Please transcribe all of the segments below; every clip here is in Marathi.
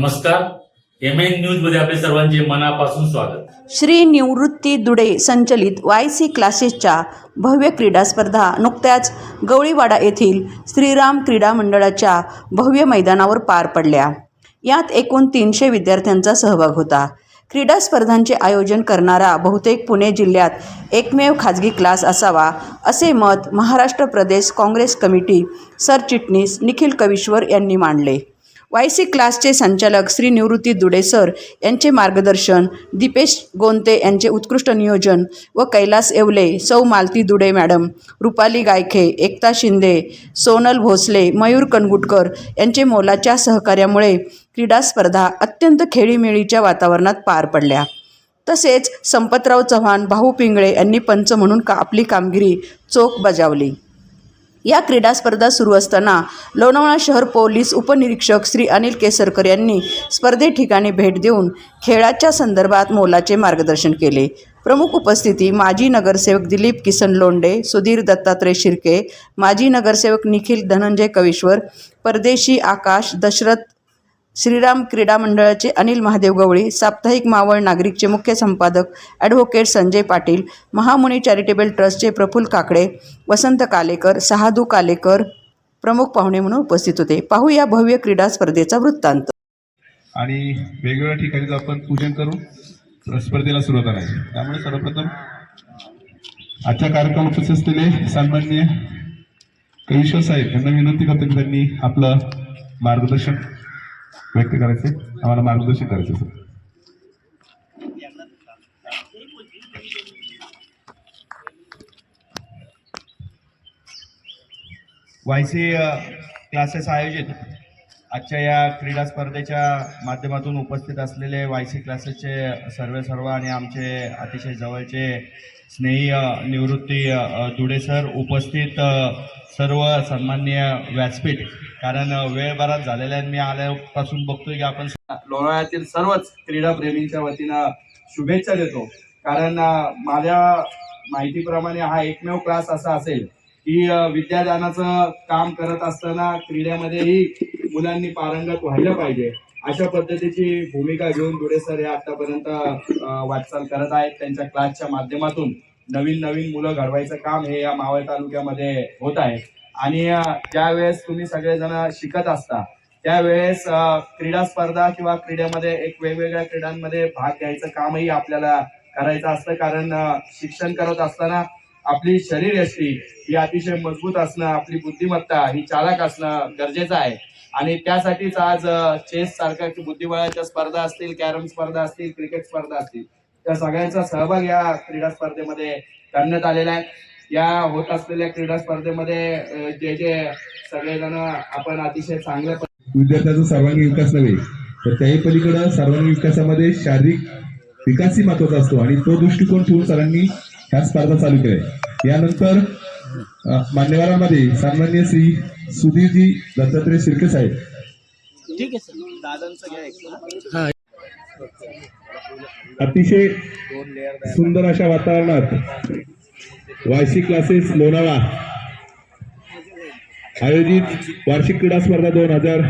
नमस्कार. एम एन न्यूजमध्ये आपले सर्वांचे मनापासून स्वागत. श्री निवृत्ती दुडे संचलित वाय सी क्लासेसच्या भव्य क्रीडा स्पर्धा नुकत्याच गवळीवाडा येथील श्रीराम क्रीडा मंडळाच्या भव्य मैदानावर पार पडल्या. यात एकूण तीनशे विद्यार्थ्यांचा सहभाग होता. क्रीडा स्पर्धांचे आयोजन करणारा बहुतेक पुणे जिल्ह्यात एकमेव खाजगी क्लास असावा असे मत महाराष्ट्र प्रदेश काँग्रेस कमिटी सरचिटणीस निखिल कविश्वर यांनी मांडले. वाय सी क्लासचे संचालक श्री निवृत्ती दुडे सर यांचे मार्गदर्शन दीपेश गोंते यांचे उत्कृष्ट नियोजन व कैलास येवले सौ मालती दुडे मॅडम रुपाली गायखे एकता शिंदे सोनल भोसले मयूर कनगुटकर यांचे मोलाच्या सहकार्यामुळे क्रीडा स्पर्धा अत्यंत खेळीमेळीच्या वातावरणात पार पडल्या. तसेच संपतराव चव्हाण भाऊ पिंगळे यांनी पंच म्हणून का आपली कामगिरी चोख बजावली. या क्रीडा स्पर्धा सुरू असताना लोणावळा शहर पोलीस उपनिरीक्षक श्री अनिल केसरकर यांनी स्पर्धे ठिकाणी भेट देऊन खेळाच्या संदर्भात मोलाचे मार्गदर्शन केले. प्रमुख उपस्थिती माजी नगरसेवक दिलीप किसन लोंडे सुधीर दत्तात्रय शिर्के माजी नगरसेवक निखिल धनंजय कविश्वर परदेशी आकाश दशरथ श्रीराम क्रीडा मंडळाचे अनिल महादेव गवळी साप्ताहिक मावळ नागरिकचे मुख्य संपादक ॲडव्होकेट संजय पाटील महामुनी चॅरिटेबल ट्रस्टचे प्रफुल्ल काकडे वसंत कालेकर सहादू कालेकर प्रमुख पाहुणे म्हणून उपस्थित होते. पाहू या भव्य क्रीडा स्पर्धेचा वृत्तांत. आणि वेगवेगळ्या ठिकाणी आपण पूजन करून स्पर्धेला सुरुवात करायची. त्यामुळे सर्वप्रथम आजच्या कार्यक्रम उपस्थित असलेले सन्माननीय कविश्वर साहेब यांना विनंती करतो की त्यांनी आपलं मार्गदर्शन व्यक्त करायचे आम्हाला मार्गदर्शन करायचे सर. वायसी क्लासेस आयोजित. आजच्या या क्रीडा स्पर्धेच्या माध्यमातून उपस्थित असलेले वाय सी क्लासेसचे सर्व सर्व आणि आमचे अतिशय जवळचे स्नेही निवृत्ती दुडे सर उपस्थित सर्व सन्माननीय व्यासपीठ. कारण वेळ बराच झालेला आहे मी आल्यापासून बघतोय की आपण लोणावळ्यातील सर्वच क्रीडाप्रेमींच्या वतीनं शुभेच्छा देतो. कारण माझ्या माहितीप्रमाणे हा एकमेव क्लास असा असेल. की विद्यादानाचं काम करत असताना क्रीड्यामध्येही मुलांनी पारंगत व्हायला पाहिजे. अशा पद्धतीची भूमिका घेऊन दुडे सर हे आतापर्यंत वाटचाल करत आहेत. त्यांच्या क्लासच्या माध्यमातून नवीन नवीन मुलं घडवायचं काम हे या मावळ तालुक्यामध्ये होत आहे. आणि ज्यावेळेस तुम्ही सगळेजण शिकत असता त्यावेळेस क्रीडा स्पर्धा किंवा क्रीडेमध्ये एक वेगवेगळ्या क्रीडांमध्ये भाग घ्यायचं कामही आपल्याला करायचं असतं. कारण शिक्षण करत असताना आपली शरीर यष्टी ही अतिशय मजबूत असणं आपली बुद्धिमत्ता ही चालक असणं गरजेचं आहे. आणि त्यासाठीच आज चेस सारख्या बुद्धिबळाच्या स्पर्धा असतील कॅरम स्पर्धा असतील क्रिकेट स्पर्धा असतील त्या सगळ्यांचा सहभाग या क्रीडा स्पर्धेमध्ये करण्यात आलेला आहे. या होत असलेल्या क्रीडा स्पर्धेमध्ये जे जे सगळेजण आपण अतिशय चांगल्या विद्यार्थ्याचा सर्वांगीण विकास नव्हे तर त्याही पलीकडे सर्वांगीण विकासामध्ये शारीरिक विकासही महत्त्वाचा असतो. आणि तो दृष्टिकोन ठेवून सरांनी ह्या स्पर्धा चालू केल्या यानंतर मान्यवरांमध्ये सन्मान्य श्री सुधीरजी दत्तात्रय शिर्के साहेब. अतिशय सुंदर अशा वातावरणात वायसी क्लासेस लोणावळा आयोजित वार्षिक क्रीडा स्पर्धा दोन हजार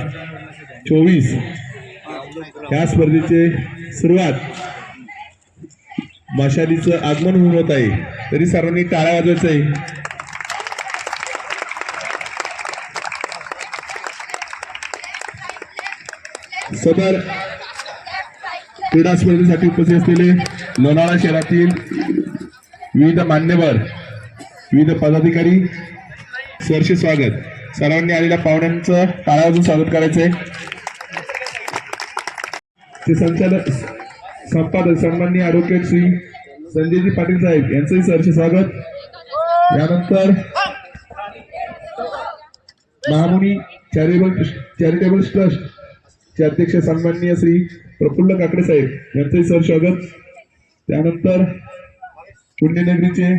चोवीस. या स्पर्धेचे सुरुवात मशालीचं आगमन होऊन होत आहे. तरी सर्वांनी टाळ्या वाजवायचं आहे. सदर क्रीडा स्पर्धेसाठी उपस्थित असलेले लोणावळा शहरातील विविध मान्यवर विविध पदाधिकारी सरसे स्वागत. सर्वांनी आलेल्या पाहुण्यांचं टाळ्या वाजून स्वागत करायचंय. ते संचालक संपादक सन्माननीय ॲडव्होकेट श्री संजयजी पाटील साहेब यांचंही सरचे स्वागत. यानंतर महामुनी चॅरिटेबल चॅरिटेबल ट्रस्ट चे अध्यक्ष सन्माननीय श्री प्रफुल्ल काकडे साहेब यांचंही सर स्वागत. त्यानंतर पुण्यनगरीचे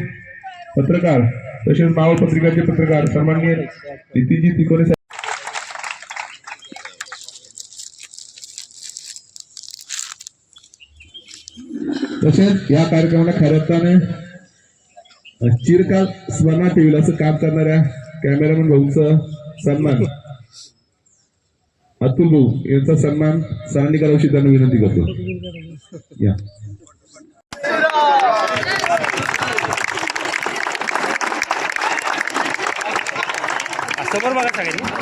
पत्रकार तसेच मावळ पत्रिकाचे पत्रकार सन्माननीय नितीनजी तिकोने साहेब. तसेच या कार्यक्रमाला खऱ्या अर्थाने चिरकाल स्मरणात ठेवील असं काम करणाऱ्या कॅमेरामन भाऊंचं सन्मान. अतुल भाऊ यांचा सन्मान सरांनी करावशी त्यांना विनंती करतो. या. समोर बघा सगळ्यांनी.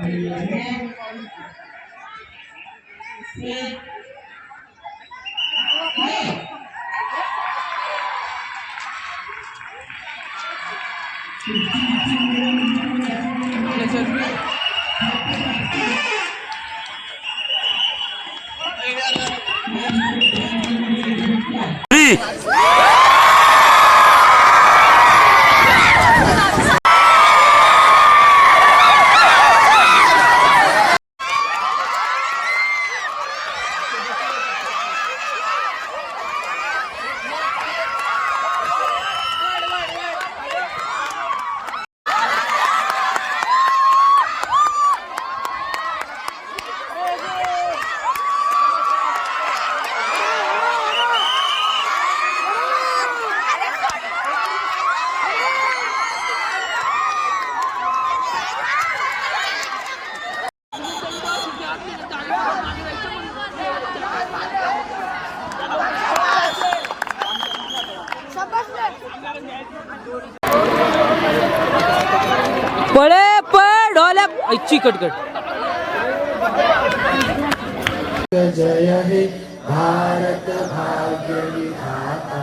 पळे ऐची कटकट. जय हे भारत भाग्य विधाता.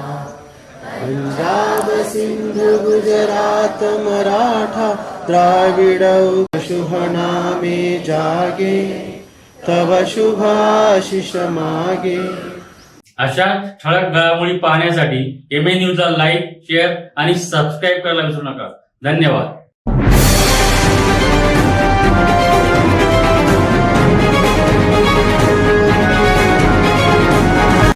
पंजाब सिंध गुजरात मराठा द्राविड शुभ नामे जागे तव शुभाशिष मागे. अशा ठळक घडामोडी पाहण्यासाठी एम ए न्यूजला लाईक शेअर आणि सबस्क्राईब करायला विसरू नका. धन्यवाद.